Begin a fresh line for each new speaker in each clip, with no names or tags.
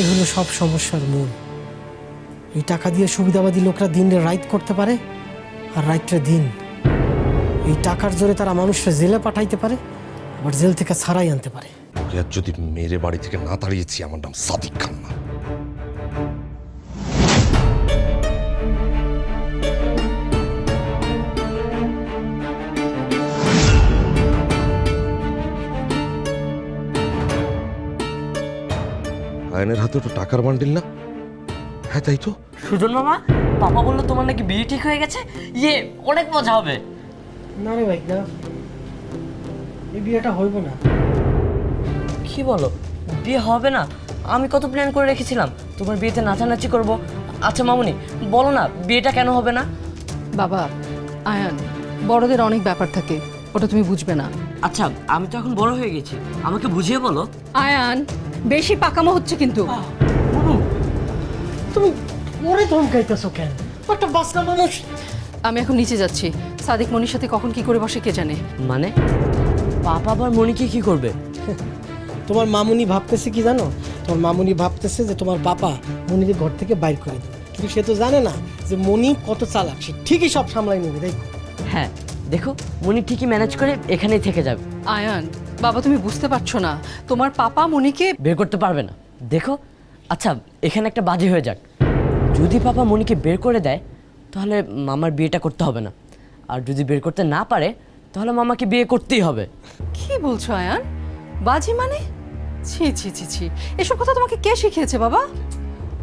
টাকাই হলো সব সমস্যার মূল। এই টাকা দিয়ে সুবিধাবাদী লোকরা দিনে রাইট করতে পারে আর রাইটটা দিন। এই টাকার জোরে তারা মানুষরা জেলে পাঠাইতে পারে, আবার জেল থেকে ছাড়াই আনতে পারে।
যদি মেরে বাড়ি থেকে না তাড়িয়েছি, আমার নাম সাদিক খান না আয়নের হাতে তো টাকার বান্ডিল না। হ্যাঁ তাই তো।
সুজন মামা পাপা বলল তোমার নাকি বিয়ে ঠিক হয়ে গেছে? ইয়ে অনেক মজা হবে।
না রে ভাই না। এই বিয়েটা হইব না।
কি বলো? বিয়ে হবে না? আমি কত প্ল্যান করে রেখেছিলাম। তোমার বিয়েতে নাচানাচি করব। আচ্ছা মামুনি বলো না বিয়েটা কেন হবে না?
বাবা আয়ান বড়দের অনেক ব্যাপার থাকে। ওটা তুমি বুঝবে না।
আচ্ছা আমি তো এখন বড় হয়ে গেছি। আমাকে বুঝিয়ে বলো।
আয়ান বেশি পাকামো হচ্ছে কিন্তু।
তুমি ওরে ধমকাইতেছো কেন? একটা বাচ্চা মানুষ।
আমি এখন নিচে যাচ্ছি। সাদিক মনির সাথে কখন কি করে বসে কে জানে?
মানে? পাপা আবার মনিকে কি করবে?
তোমার মামুনি ভাবতেছে কি জানো? তোমার মামুনি ভাবতেছে যে তোমার পাপা মনিকে ঘর থেকে বাইর করে দেবে। কিন্তু সে তো জানে না যে মনি কত চালাক। সে ঠিকই সব সামলাই নেবে তাই
হ্যাঁ দেখো মনি ঠিকই ম্যানেজ করে এখানেই থেকে যাবে।
আয়ান বাবা তুমি বুঝতে পারছ না। তোমার পাপা মনিকে
বের করতে পারবে না। দেখো আচ্ছা এখানে একটা বাজি হয়ে যাক। যদি পাপা মনিকে বের করে দেয় তাহলে মামার বিয়েটা করতে হবে না। আর যদি বের করতে না পারে তাহলে মামাকে বিয়ে করতেই হবে।
কি বলছো আয়ান? বাজি মানে? ছি ছি ছি ছি। এসব কথা তোমাকে কে শিখিয়েছে বাবা?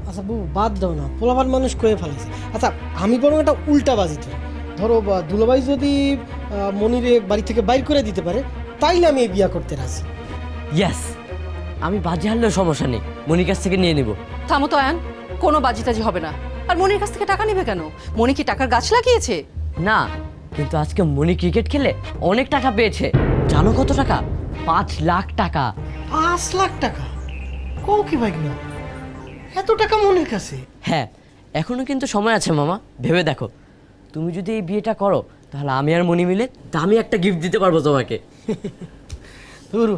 আচ্ছা বউ বাদ দাও না। পোলাপান মানুষ কয়ে ফেলেছে। আচ্ছা আমি বরং একটা উল্টা বাজি ধরি। ধরো বা দুলাভাই যদি মনিরে বাড়ি থেকে বাইর করে দিতে পারে তাইলে আমি এই বিয়া করতে রাজি।
ইয়াস আমি বাজি হারলেও সমস্যা নেই। মনির কাছ থেকে নিয়ে নেব।
থামো তো আয়ান। কোনো বাজি টাজি হবে না। আর মনির কাছ থেকে টাকা নেবে কেন? মনি কি টাকার গাছ লাগিয়েছে?
না কিন্তু আজকে মনি ক্রিকেট খেলে অনেক টাকা পেয়েছে। জানো কত টাকা? পাঁচ লাখ টাকা।
পাঁচ লাখ টাকা? কও কি ভাই না এত টাকা মনের কাছে?
হ্যাঁ এখনও কিন্তু সময় আছে মামা। ভেবে দেখো। তুমি যদি এই বিয়েটা করো তাহলে আমি আর মনি মিলে দামি একটা গিফট দিতে পারব তোমাকে।
ধরু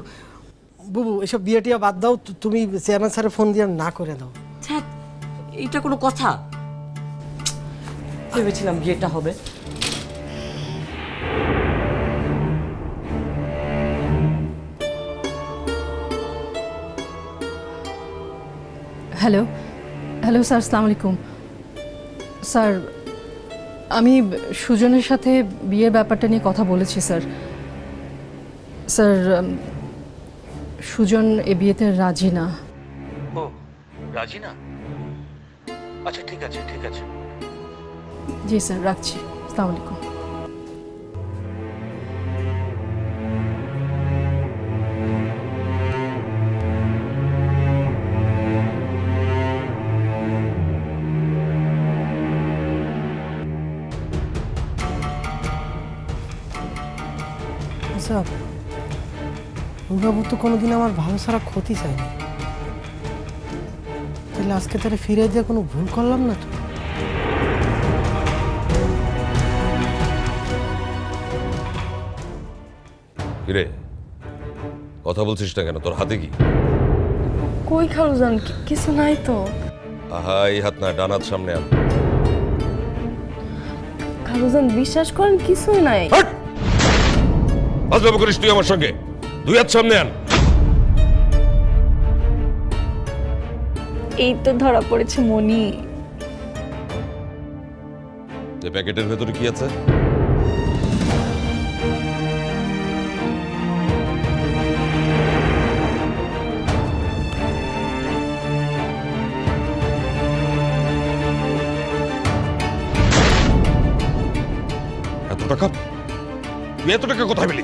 বুবু এসব বিয়ে টিয়া বাদ দাও তু- তুমি চেয়ারম্যান স্যারের ফোন দিয়ে না করে দাও।
ছ্যাঃ, এইটা কোনো কথা। ভেবেছিলাম বিয়েটা হবে।
হ্যালো হ্যালো স্যার আসসালামু আলাইকুম স্যার আমি সুজনের সাথে বিয়ের ব্যাপারটা নিয়ে কথা বলেছি স্যার স্যার সুজন এ বিয়েতে রাজি না।
ও রাজি না? আচ্ছা ঠিক আছে ঠিক আছে।
জি স্যার রাখছি। আসসালামু আলাইকুম।
দুর্গাবু তো কোনোদিন আমার ভালো ছাড়া ক্ষতি চায়নি তাহলে আজকে তারা ফিরে দিয়ে কোনো ভুল করলাম না তো?
কিরে কথা বলছিস না কেন? তোর হাতে কি?
কই খালুজান কি- কিছু নাই তো।
আহা এই হাত না ডান হাত সামনে আন।
খালুজান বিশ্বাস করেন কিছুই নাই।
হাট! আজবাবু করিস তুই আমার সঙ্গে। দুই হাত সামনে আন।
এই তো ধরা পড়েছে মনি
যে প্যাকেটের ভেতরে কি আছে? এত টাকা? তুই এত টাকা কোথায় পেলি?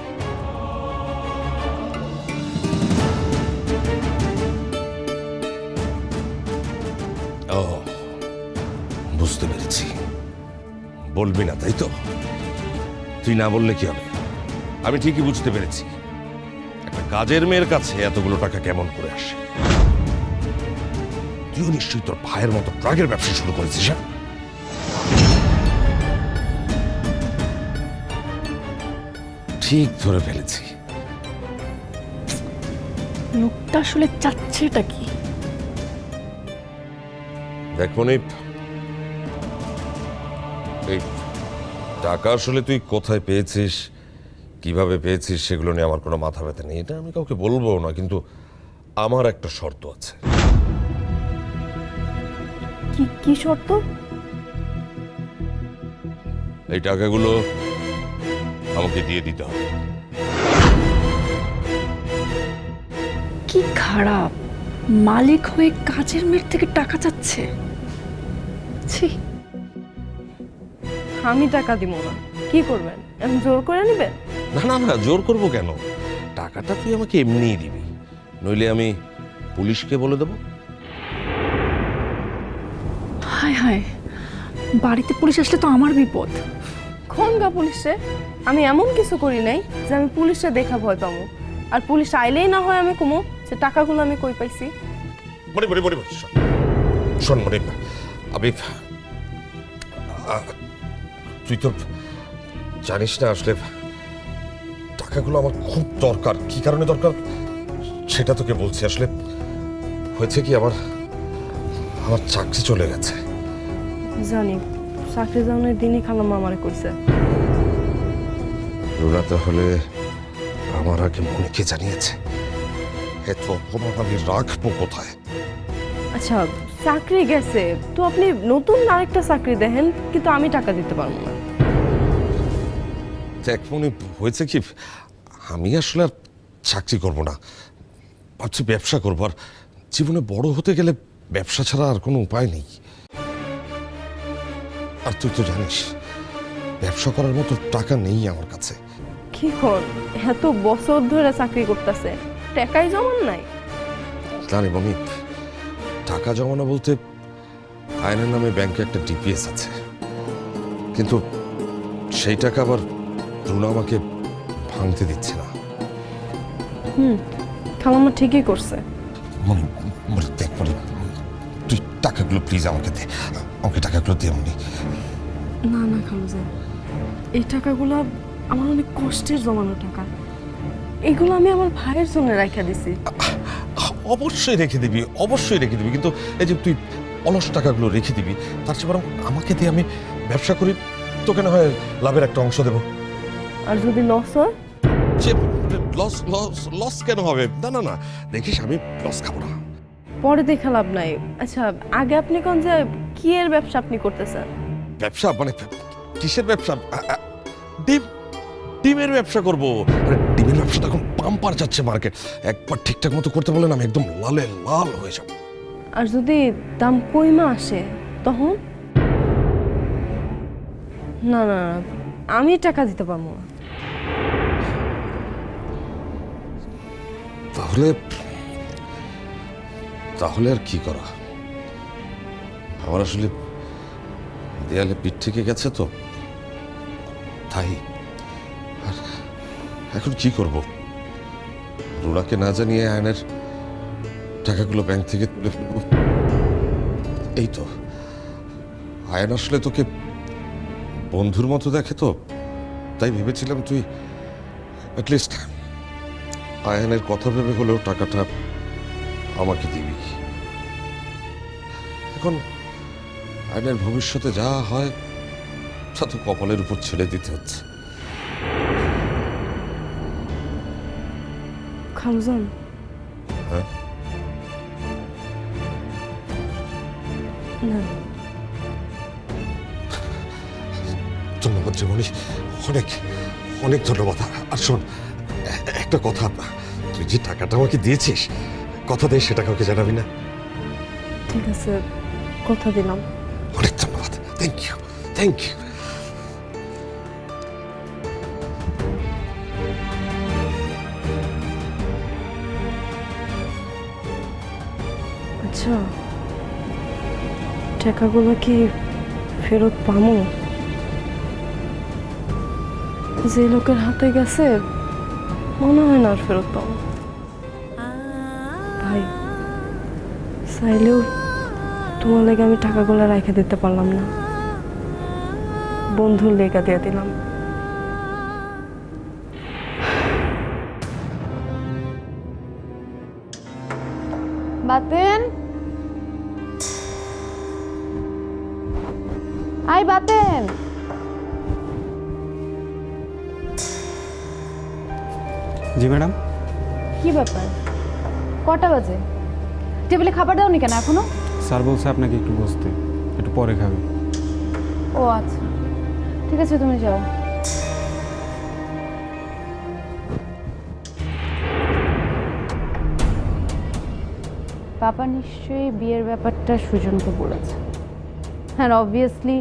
বলবি না তাই তো? তুই না বললে কি হবে? আমি ঠিকই বুঝতে পেরেছি। একটা কাজের মেয়ের কাছে এতগুলো টাকা কেমন করে আসে? তুইও নিশ্চয়ই তোর ভাইয়ের মতো ট্রাকের ব্যবসা শুরু করেছিস হ্যাঁ? ঠিক ধরে ফেলেছি।
লোকটা আসলে চাচ্ছেটা কি?
দেখ মনিপ এই টাকা আসলে তুই কোথায় পেয়েছিস? কীভাবে পেয়েছিস সেগুলো নিয়ে আমার কোনো মাথা ব্যথা নেই। এটা আমি কাউকে বলব না কিন্তু আমার একটা শর্ত আছে।
কি কি শর্ত?
এই টাকাগুলো আমাকে দিয়ে দিতে হবে।
কি খারাপ। মালিক হয়ে কাজের মেয়ের থেকে টাকা চাচ্ছে ছি।
আমি টাকা দিব না। কি করবেন? এমন জোর করে নেবেন?
না না না জোর করব কেন? টাকাটা তুই আমাকে এমনিই দিবি। নইলে আমি পুলিশকে বলে দেবো।
হায় হায় বাড়িতে পুলিশ আসলে তো আমার বিপদ।
কোন গা পুলিশে? আমি এমন কিছু করি নাই যে আমি পুলিশে দেখা ভয় পাবো। আর পুলিশ আইলেই না হয় আমি কমো যে টাকাগুলো আমি কই পাইছি।
মনে মনে মনে শোন। শোন মনে আমি তুই তো জানিস না আসলে টাকাগুলো আমার খুব দরকার। কি কারণে দরকার? সেটা তোকে বলছি। আসলে হয়েছে কি আমার আমার চাকরি চলে গেছে।
জানি। চাকরি যাওয়ানোর দিনই খালাম আমারে কইছে।
রুনা তাহলে আমার আগে মনেকে জানিয়েছে। এত অপমান আমি রাখব কোথায়?
আচ্ছা চাকরি গেছে। তো আপনি নতুন আরেকটা চাকরি দেখেন কিন্তু আমি টাকা দিতে পারব না।
দেখ মনে হয়েছে কি আমি আসলে আর চাকরি করব না। ভাবছি ব্যবসা করব আর জীবনে বড় হতে গেলে ব্যবসা ছাড়া আর কোনো উপায় নেই। আর তুই তো জানিস ব্যবসা করার মতো টাকা নেই আমার কাছে।
কি কর এত বছর ধরে চাকরি করতেছে টাকাই জমান নাই।
জানি মনি টাকা জমানো বলতে আয়নের নামে ব্যাংকে একটা ডিপিএস আছে। কিন্তু সেই টাকা আবার রুনা আমাকে ভাঙতে দিচ্ছে না।
হুম খালাম্মা ঠিকই করছে।
মনি মনি দেখ মনি তুই টাকাগুলো প্লিজ আমাকে দে। আমাকে টাকাগুলো দে মনি।
না না খালুজান এই টাকাগুলো আমার অনেক কষ্টের জমানো টাকা। এগুলো আমি আমার ভাইয়ের জন্য রেখে দিছি।
অবশ্যই রেখে দিবি অবশ্যই রেখে দিবি। কিন্তু এই যে তুই অলস টাকাগুলো রেখে দিবি তার চেয়ে বরং আমাকে দিয়ে আমি ব্যবসা করি তোকে না হয় লাভের একটা অংশ দেবো।
আর যদি লস হয়?
যে লস লস লস কেন হবে? না না না। দেখিস আমি লস খাব না।
পরে দেখে লাভ নাই। আচ্ছা আগে আপনি কোন যে কি এর ব্যবসা আপনি করতেছেন?
ব্যবসা? মানে কিসের ব্যবসা? ডিম ডিমের ব্যবসা করব। ডিমের ব্যবসাটা এখন পাম্পার যাচ্ছে মার্কেট একবার ঠিকঠাক মতো করতে বললেন আমি একদম লালে লাল হয়ে যাব।
আর যদি দাম কইমা আসে তখন? না না না, আমি টাকা দিতে পারব না।
তাহলে তাহলে আর কি করা? আমার আসলে দেয়ালে পিঠ থেকে গেছে তো। তাই। আর এখন কি করব? রুনাকে না জানিয়ে আয়নের টাকাগুলো ব্যাংক থেকে তুলে ফেলব। এই তো। আয়ন আসলে তোকে বন্ধুর মতো দেখে তো। তাই ভেবেছিলাম তুই অ্যাটলিস্ট আয়নের কথা ভেবে হলেও টাকাটা আমাকে দিবি। এখন আয়নের ভবিষ্যতে যা হয় তা তো কপালের উপর ছেড়ে দিতে হচ্ছে।
খালুজান।
হ্যাঁ?
না।
ধন্যবাদ জীবনী। অনেক অনেক ধন্যবাদ। আর শোন একটা কথা তুই যে টাকাটা আমাকে দিয়েছিস কথা দিয়ে সেটা কাউকে জানাবি না।
ঠিক আছে কথা দিলাম।
অনেক ধন্যবাদ। থ্যাংক ইউ থ্যাংক ইউ
আচ্ছা টাকাগুলো কি ফেরত পামো? যে লোকের হাতে গেছে মনে হয় না আর ফেরত পাবো ভাই চাইলেও তোমার লেগে আমি টাকাগুলো রেখে দিতে পারলাম না বন্ধুর লেগা দিয়ে দিলাম
বাতেন
জি ম্যাডাম।
কি ব্যাপার? কটা বাজে? টেবিলে খাবার দাওনি কেন এখনও?
স্যার বলছে আপনাকে একটু বসতে। একটু পরে খাবে।
ও আচ্ছা। ঠিক আছে তুমি যাও। পাপা নিশ্চয়ই বিয়ের ব্যাপারটা সুজনকে বলেছে। হ্যাঁ অবভিয়াসলি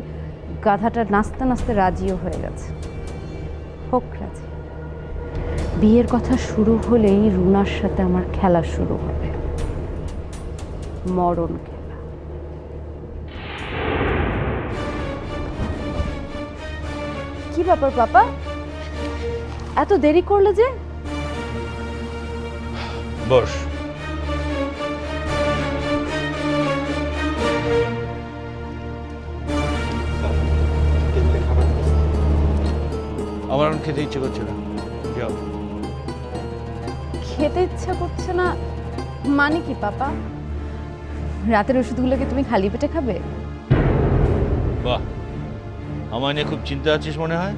গাধাটা নাচতে নাচতে রাজিও হয়ে গেছে। হোক বিয়ের কথা শুরু হলেই রুনার সাথে আমার খেলা শুরু হবে। মরণ কি ব্যাপার পাপা? এত দেরি করলে যে?
বস। আমার খেতে ইচ্ছে করছে না। যাও।
খেতে ইচ্ছা করছে না। মানে কি পাপা? রাতের ওষুধগুলো কি তুমি খালি পেটে খাবে?
বাহ আমার নিয়ে খুব চিন্তা আছিস মনে হয়?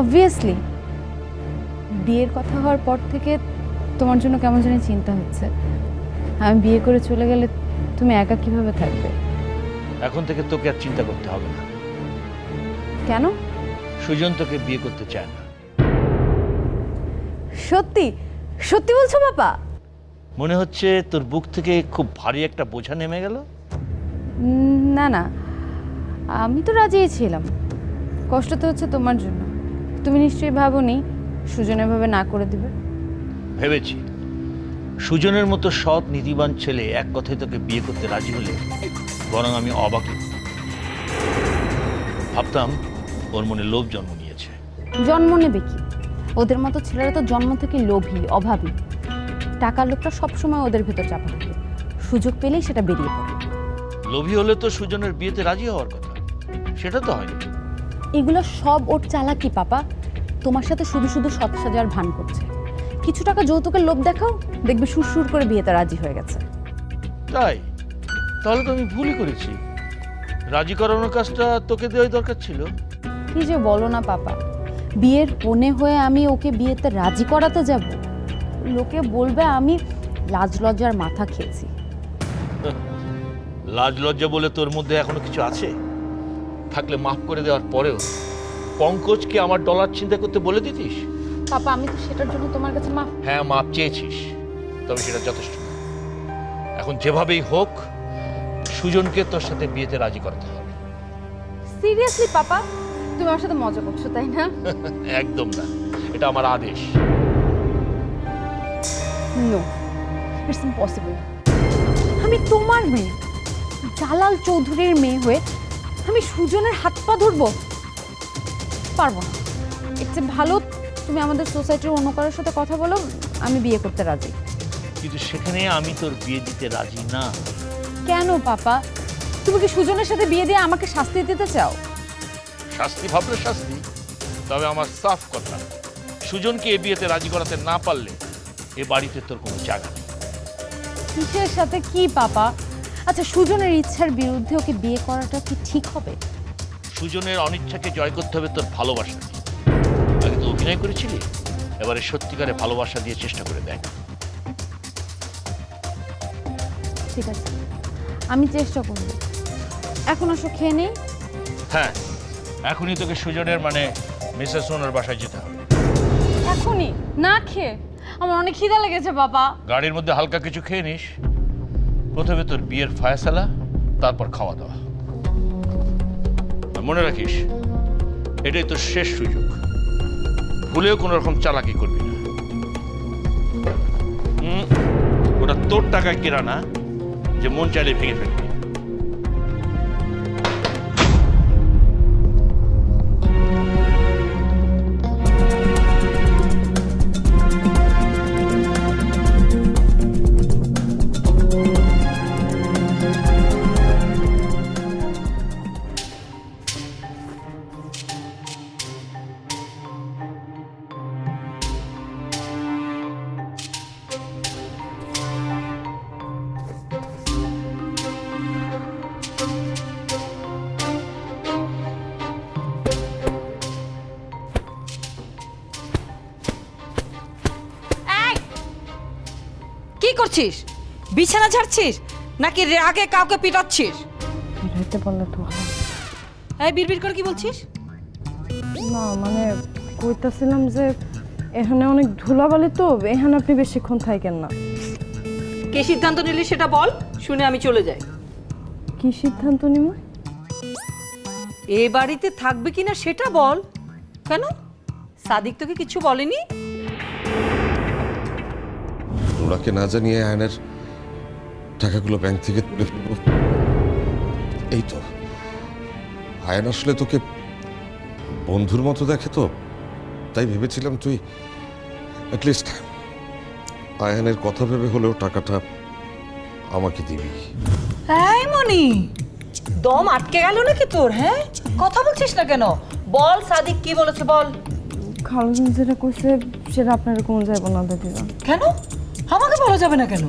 অবভিয়াসলি বিয়ের কথা হওয়ার পর থেকে তোমার জন্য কেমন জানি চিন্তা হচ্ছে। আমি বিয়ে করে চলে গেলে তুমি একা কীভাবে থাকবে?
এখন থেকে তোকে আর চিন্তা করতে হবে না।
কেন?
সুজন তোকে বিয়ে করতে চায় না।
সত্যি? সত্যি বলছো বাবা?
মনে হচ্ছে তোর বুক থেকে খুব ভারী একটা বোঝা নেমে গেল।
না না। আমি তো রাজিই ছিলাম। কষ্ট তো হচ্ছে তোমার জন্য। তুমি নিশ্চয়ই ভাবোনি সুজন এভাবে না করে দিবে।
ভেবেছি। সুজনের মতো সৎ নীতিবান ছেলে এক কথায় তোকে বিয়ে করতে রাজি হলে বরং আমি অবাক। ভাবতাম ওর মনে লোভ জন্ম নিয়েছে।
জন্ম নেবে কি? ওদের মতো ছেলেরা তো জন্ম থেকে লোভী অভাবী। টাকার লোকটা সবসময় ওদের ভেতর চাপা থাকে। সুযোগ পেলেই সেটা বেরিয়ে পড়ে।
লোভী হলে তো সুজনের বিয়েতে রাজি হওয়ার কথা। সেটা তো হয়নি
এগুলো সব ওর চালাকি পাপা। তোমার সাথে শুধু শুধু সৎ সাজার ভান করছে। কিছু টাকা যৌতুকের লোভ দেখাও দেখবে সুরসুর করে বিয়েতে রাজি হয়ে গেছে।
তাই? তাহলে তো আমি ভুলই করেছি। রাজি করানোর কাজটা তোকে দেওয়াই দরকার ছিল।
কি যে বলো না পাপা। বিয়ের কোণে হয়ে আমি ওকে বিয়েতে রাজি করাতে যাব। লোকে বলবে আমি লাজ লজ্জার মাথা খেয়েছি।
লাজ লজ্জা বলে তোর মধ্যে এখনও কিছু আছে? থাকলে মাফ করে দেওয়ার পরেও পঙ্কজকে আমার ডলার চিন্তা করতে বলে দিতিস?
পাপা আমি তো সেটার জন্য তোমার কাছে মাফ
হ্যাঁ মাপ চেয়েছিস তবে সেটা যথেষ্ট। না। এখন যেভাবেই হোক সুজনকে তোর সাথে বিয়েতে রাজি করাতে হবে।
Seriously papa? তুমি আমার সাথে মজা করছ তাই না?
একদম না। এটা আমার আদেশ।
নো ইটস ইম্পসিবল আমি তোমার মেয়ে জালাল চৌধুরীর মেয়ে হয়ে আমি সুজনের হাত পা ধরবো? পারব না। এর চেয়ে ভালো তুমি আমাদের সোসাইটির অন্য কারোর সাথে কথা বলো আমি বিয়ে করতে রাজি।
কিন্তু সেখানে আমি তোর বিয়ে দিতে রাজি না।
কেন পাপা? তুমি কি সুজনের সাথে বিয়ে দিয়ে আমাকে শাস্তি দিতে চাও?
শাস্তি ভাবলে শাস্তি তবে আমার সাফ কথা সুজনকে এ বিয়েতে রাজি করাতে না পারলে এ বাড়িতে তোর কোনো জায়গা নেই।
কিসের সাথে কি পাপা? আচ্ছা সুজনের ইচ্ছার বিরুদ্ধে ওকে বিয়ে করাটা কি ঠিক হবে?
সুজনের অনিচ্ছাকে জয় করতে হবে তোর ভালোবাসা। আগে তো অভিনয় করেছিলি এবারে সত্যিকারে ভালোবাসা দিয়ে চেষ্টা করে দেখ।
ঠিক আছে আমি চেষ্টা করব। এখন আসো খেয়ে নেই?
হ্যাঁ। এখনই তোকে সুজনের মানে মিসেস সোনার বাসায় যেতে হবে।
এখনই? না খেয়ে? আমার অনেক খিদা লেগেছে বাবা।
গাড়ির মধ্যে হালকা কিছু খেয়ে নিস। প্রথমে তোর বিয়ের ফায়সালা তারপর খাওয়া দাওয়া। মনে রাখিস এটাই তোর শেষ সুযোগ। ভুলেও কোনো রকম চালাকি করবি না। ওটা তোর টাকায় কেনা না যে মন চাইলে ভেঙে ফেলবি।
করছিস বিছানা ঝাড়ছিস? নাকি রাগে কাউকে পিটাচ্ছিস?
বেরোতে পারলে তো ভালো।
এই বিড়বিড় করে কি বলছিস?
না মানে কইতাছিলাম যে এখানে অনেক ধুলাবালি তো এখানে আপনি বেশিক্ষণ থাকেন না।
কে সিদ্ধান্ত নিলি সেটা বল শুনে আমি চলে যাই।
কি সিদ্ধান্ত নিব?
এ বাড়িতে থাকবে কিনা সেটা বল। কেন? সাদিক তোকে কিছু বলেনি?
ওনাকে না জানিয়ে আয়নের টাকাগুলো ব্যাংক থেকে তুলে ফেলব এই তো। আয়ন আসলে তোকে বন্ধুর মতো দেখে তো। তাই ভেবেছিলাম তুই অ্যাটলিস্ট আয়নের কথা ভেবে হলেও টাকাটা আমাকে দিবি।
এই মনি দম আটকে গেল নাকি তোর হ্যাঁ? কথা বলছিস না কেন? বল সাদিক কি বলেছে বল?
খালুজন যেটা কইছে সেটা আপনার কোন যাইব না দিলাম
কেন? আমাকে বলা যাবে না কেন?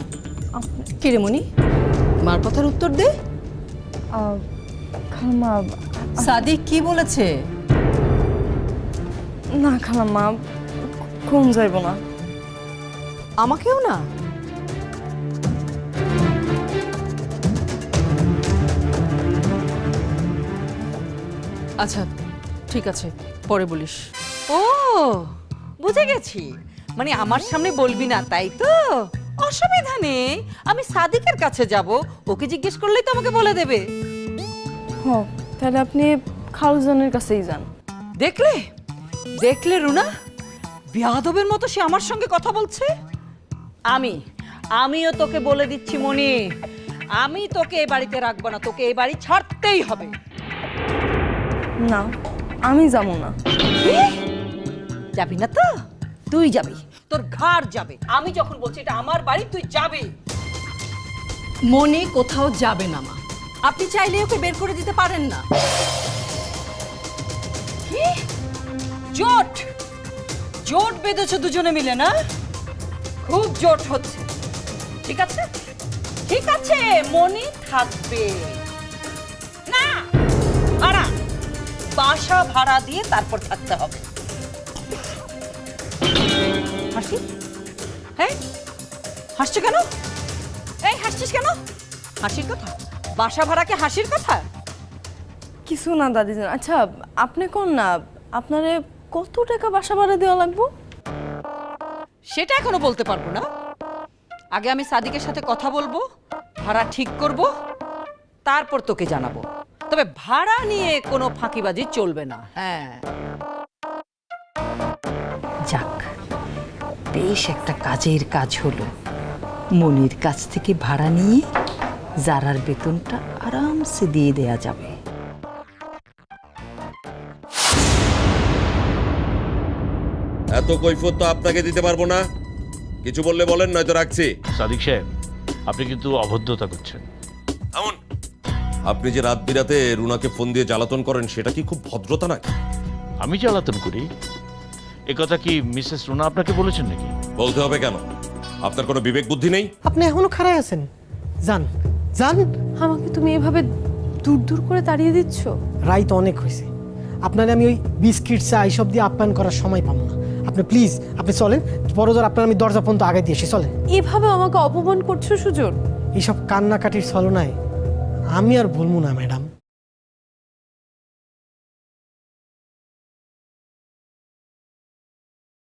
কিরে মনি মার কথার উত্তর দে।
খালাম্মা
সাদিক কি বলেছে?
না খালাম্মা কোন যাইব না।
আমাকেও না?
আচ্ছা ঠিক আছে পরে বলিস।
ও বুঝে গেছি। মানে আমার সামনে বলবি না তাই তো? অসুবিধা নেই আমি সাদিকের কাছে যাব ওকে জিজ্ঞেস করলেই তো আমাকে বলে দেবে।
হ তাহলে আপনি খালুজনের কাছেই যান।
দেখলে? দেখলে রুনা? বিয়াদবের মতো সে আমার সঙ্গে কথা বলছে? আমি আমিও তোকে বলে দিচ্ছি মনি। আমি তোকে এ বাড়িতে রাখব না তোকে এই বাড়ি ছাড়তেই হবে।
না আমি যাব না?
যাবি না তো? তুই যাবি। তোর ঘাড় যাবে। আমি যখন বলছি এটা আমার বাড়ি তুই যাবি।
মনে কোথাও যাবে না মা।
আপনি চাইলে ওকে বের করে দিতে পারেন না। কি? জোট! জোট বেঁধেছো দুজনে মিলে না? খুব জোট হচ্ছে। ঠিক আছে? ঠিক আছে মনি থাকবে। না! ভাড়া বাসা ভাড়া দিয়ে তারপর থাকতে হবে। হাসি? হ্যাঁ হাসছো কেন? এই হাসছিস কেন? হাসির কথা? বাসা ভাড়াকে হাসির কথা?
কিছু না দাদিজান আচ্ছা আপনি কোন না? আপনারে কত টাকা বাসা ভাড়া দেওয়া লাগবো?
সেটা এখনও বলতে পারব না। আগে আমি সাদিকের সাথে কথা বলব ভাড়া ঠিক করব তারপর তোকে জানাব। তবে ভাড়া নিয়ে কোনো ফাঁকিবাজি চলবে না। হ্যাঁ। বেশ একটা কাজের কাজ হলো। মনির কাছ থেকে ভাড়া নিয়ে জারার বেতনটা আরামসে দিয়ে দেয়া যাবে।
এত কৈফত তো আপনাকে দিতে পারব না। কিছু বললে বলেন নয়তো রাখছি।
সাদিক সাহেব আপনি কিন্তু অভদ্রতা করছেন।
এমন আপনি যে রাত বিরাতে রুনাকে ফোন দিয়ে জ্বালাতন করেন সেটা কি খুব ভদ্রতা নাকি?
আমি জ্বালাতন করি। এ কথা কি মিসেস রুনা আপনাকে বলেছেন নাকি?
বলতে হবে কেন? আপনার কোনো বিবেক বুদ্ধি নেই?
আপনি এখনও খাড়ায় আছেন। যান যান।
আমাকে তুমি এভাবে দূর দূর করে তাড়িয়ে দিচ্ছ?
রাইত অনেক হয়েছে। আপনার আমি ওই বিস্কিট চা এইসব দিয়ে আপ্যায়ন করার সময় পাবো না। আপনি প্লিজ আপনি চলেন। বড়দের আপনার আমি দরজা পর্যন্ত আগে দিয়ে এসে চলেন।
এভাবে আমাকে অপমান করছ সুজন?
এইসব কান্নাকাটির ছলনায় আমি আর বলব না ম্যাডাম।